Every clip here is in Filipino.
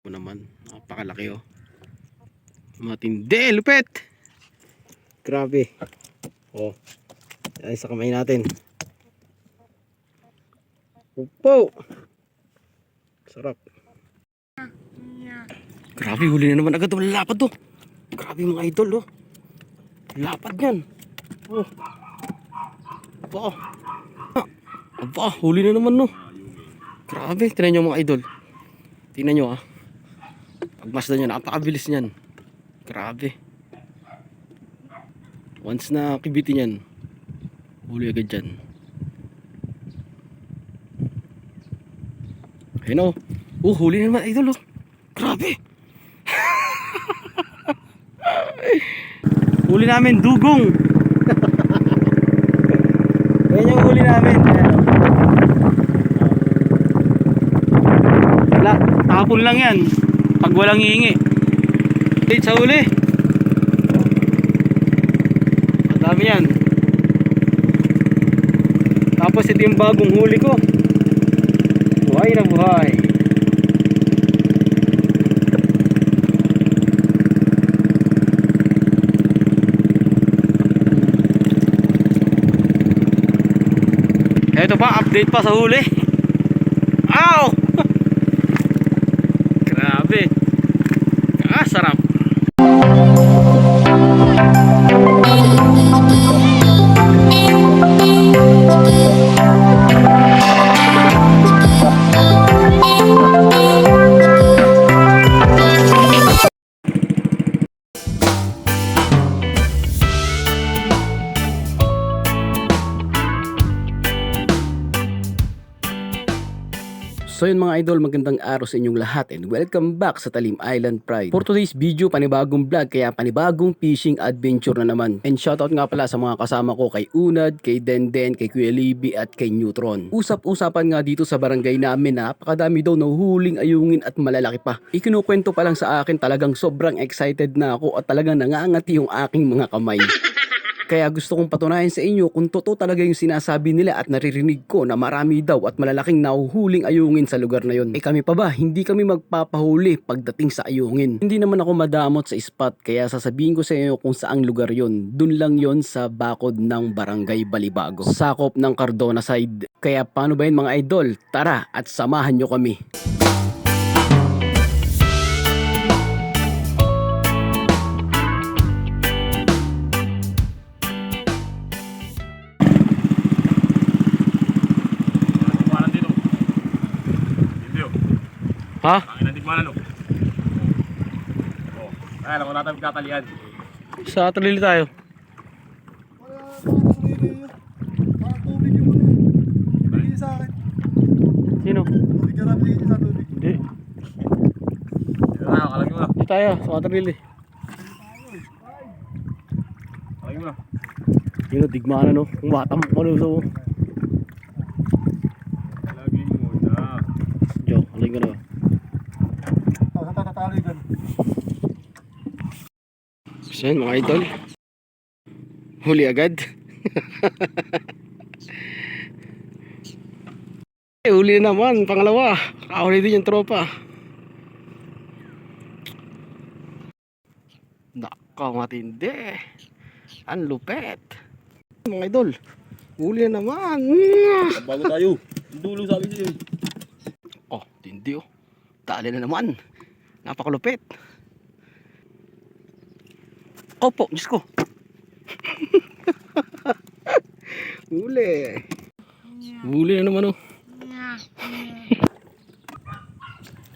po naman. Napakalaki oh. Matindi, lupet. Grabe. Oh. Yan sa kamay natin. Upo. Sarap. Grabe, huli na naman agad. Wala lapad to. Grabe mga idol oh. Lapad yan. Oh. Aba. Aba, huli na naman no. Grabe, tinan nyo mga idol. Tingnan nyo ah. Pagmasdan nyo, napakabilis niyan. Grabe. Once na kibiti niyan, huli agad dyan. Ayun oh. Oh, huli na naman idol oh. Grabe. huli namin, dugong. Ayan yung huli namin. Wala, tapon lang yan. Pag walang hihingi. Date sa huli. Ang dami yan. Tapos ito yung bagong huli ko. Buhay na buhay. Ito pa, update pa sa huli. Ow! So yun mga idol, magandang araw sa inyong lahat and welcome back sa Talim Island Pride. For today's video, panibagong vlog kaya panibagong fishing adventure na naman. And shoutout nga pala sa mga kasama ko kay Unad, kay Denden, kay Kuya Libby at kay Neutron. Usap-usapan nga dito sa barangay namin na napakadami daw nahuhuling ayungin at malalaki pa. Ikinukwento pa lang sa akin talagang sobrang excited na ako at talagang nangangati yung aking mga kamay. Kaya gusto kong patunayan sa inyo kung totoo talaga yung sinasabi nila at naririnig ko na marami daw at malalaking nahuhuling ayungin sa lugar na yon. Eh kami pa ba, hindi kami magpapahuli pagdating sa ayungin. Hindi naman ako madamot sa spot kaya sasabihin ko sa inyo kung saang lugar yon. Dun lang yon sa bakod ng Barangay Balibago. Sakop ng Cardona side. Kaya paano ba yun mga idol? Tara at samahan nyo kami. Ha? Ang inang tikmanan oh. Oh. Ay, alam ko natin magkatalian. Sa atrili tayo. Ano. Sino? Hindi. Hindi tayo. Sa na. Yun o, digmaan no. Kung batam ko no. So, Kalagin mo na. Joe, alin ka na ba? Oh, sa tataligan. So yun mga idol. Huli agad. eh, huli na naman. Pangalawa. Kahuli din yung tropa. Nako, matindi. Ang lupet. Mga idol. Huli na naman. Bago tayo. Dulo sabi sa'yo. Oh, tindi oh. Dali na naman. Napakalupit. Opo, Diyos ko. Huli. Huli na naman oh.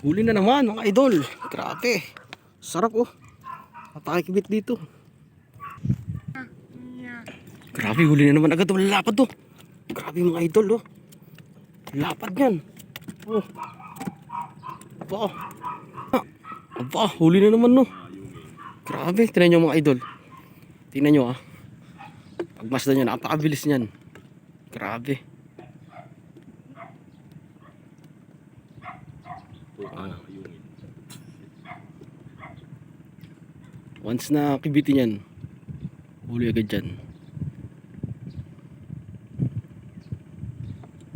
Huli na naman mga idol. Grabe. Sarap oh. Napakikibit dito. Grabe, huli na naman agad. Wala lapad to. Grabe mga idol oh. Lapad yan. Oh. Aba. Aba, huli na naman no. Grabe, tingnan nyo mga idol. Tingnan nyo ah. Pagmasdan nyo, napakabilis niyan. Grabe. Ah. Once na kibiti niyan, huli agad dyan.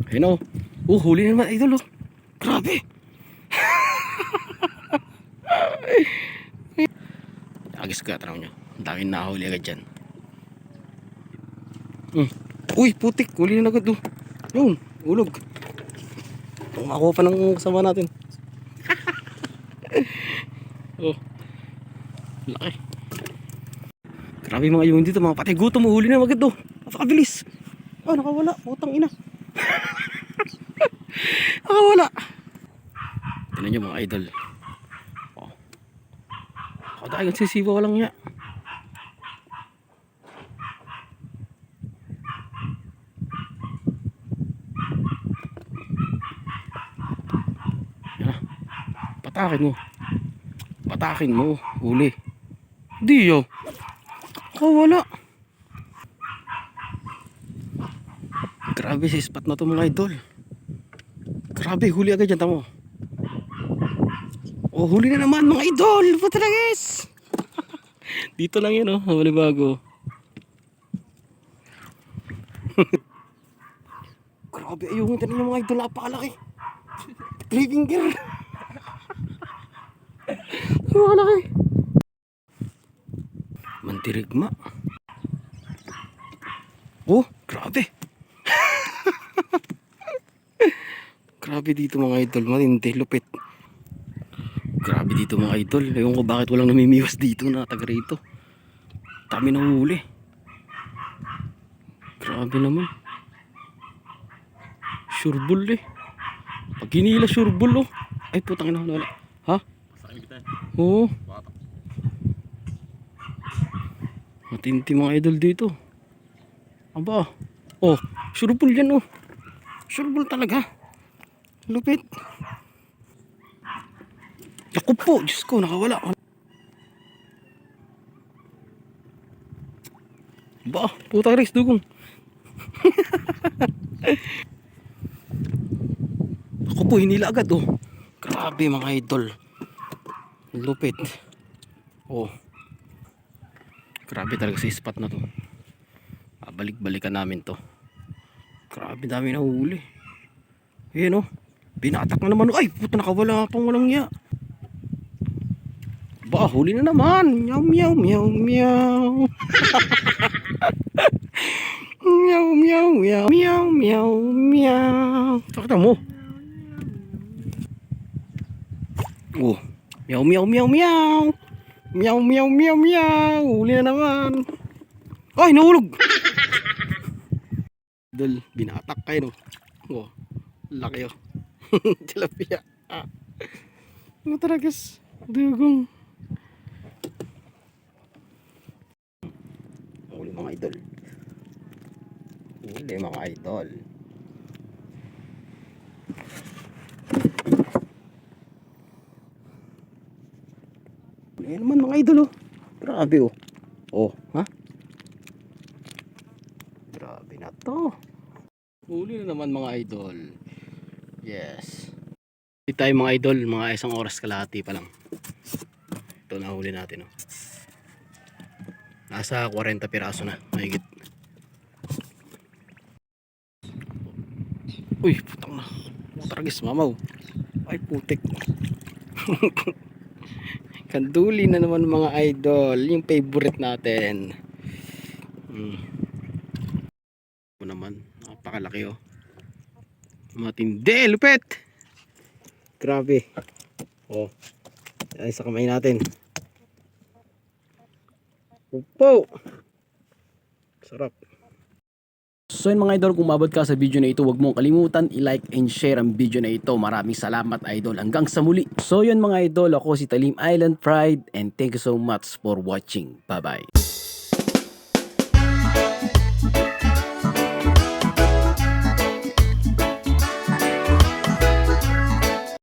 Ayun oh. Oh, huli na naman idol oh. Grabe. Ka, tanaw nyo. Ang daming nahuli agad dyan. Hmm. Uy, putik. Huli na agad oh. Yun, ulog. Tumakuha pa ng kasama natin. oh. Laki. Grabe mga yung dito, mga patay gutom, huli na agad oh. Napakabilis. Oh, nakawala. Putang ina. nakawala. Tignan nyo mga idol. Oh. Ako dahil nagsisiwa walang niya. Yan. Patakin mo. Patakin mo. Huli. Di yo. Ako wala. Grabe sa spot na to mga idol. Grabe, huli agad yan, tamo. Oh, huli na naman mga idol. Puta na guys. Dito lang yun, oh. Huli bago. Grabe, ayun. Tinan niyo mga idol. Napakalaki. Three finger. Napakalaki. Mantirigma. Oh, grabe. grabe dito mga idol. Matindi, lupit. Grabe dito mga idol. Ewan ko bakit walang namimiwas dito na taga rito. Dami na huli. Grabe naman. Sureball eh. Pag hinila sureball oh. Ay putang ina wala. Ha? Sakit kita. Oo. Bata. Matinti mga idol dito. Aba. Oh, sureball yan oh. Sureball talaga. Lupit. Naku po, Diyos ko, nakawala. Ba, puta Chris, dugong. Ako po, hinila agad oh. Grabe mga idol. Lupit. Oh. Grabe talaga sa spot na to. Balik-balikan namin to. Grabe dami na huli. Ayan oh. Binatak na naman. Ay, puta nakawala pang walang niya. Ba, huli na naman. Meow, meow, meow, meow. meow, meow, meow, meow, meow, meow. Pakita mo. Oh, meow, meow, meow, meow. Meow, meow, meow, meow. Huli na naman. Ay, nahulog. Dal, binatak kayo no. Oh, laki oh. Tilapia. Ah. Ano talaga guys? Dugong. Huli mga idol. Huli mga idol. Huli naman mga idol oh. Grabe oh. Oh, ha? Grabe na to. Huli na naman mga idol. Yes. Hindi tayo mga idol, mga isang oras kalahati pa lang. Ito na huli natin. Oh. Nasa 40 piraso na, mahigit. Uy, putang na. Taragis, mamaw. Ay, putik. Kanduli na naman mga idol. Yung favorite natin. Hmm. Ito naman, napakalaki oh. Matindi, lupet. Grabe. Oh. Ay, sa kamay natin. Upo. Sarap. So yun mga idol, kung mabot ka sa video na ito, huwag mong kalimutan i-like and share ang video na ito. Maraming salamat idol. Hanggang sa muli. So yun mga idol, ako si Talim Island Pride and thank you so much for watching. Bye bye.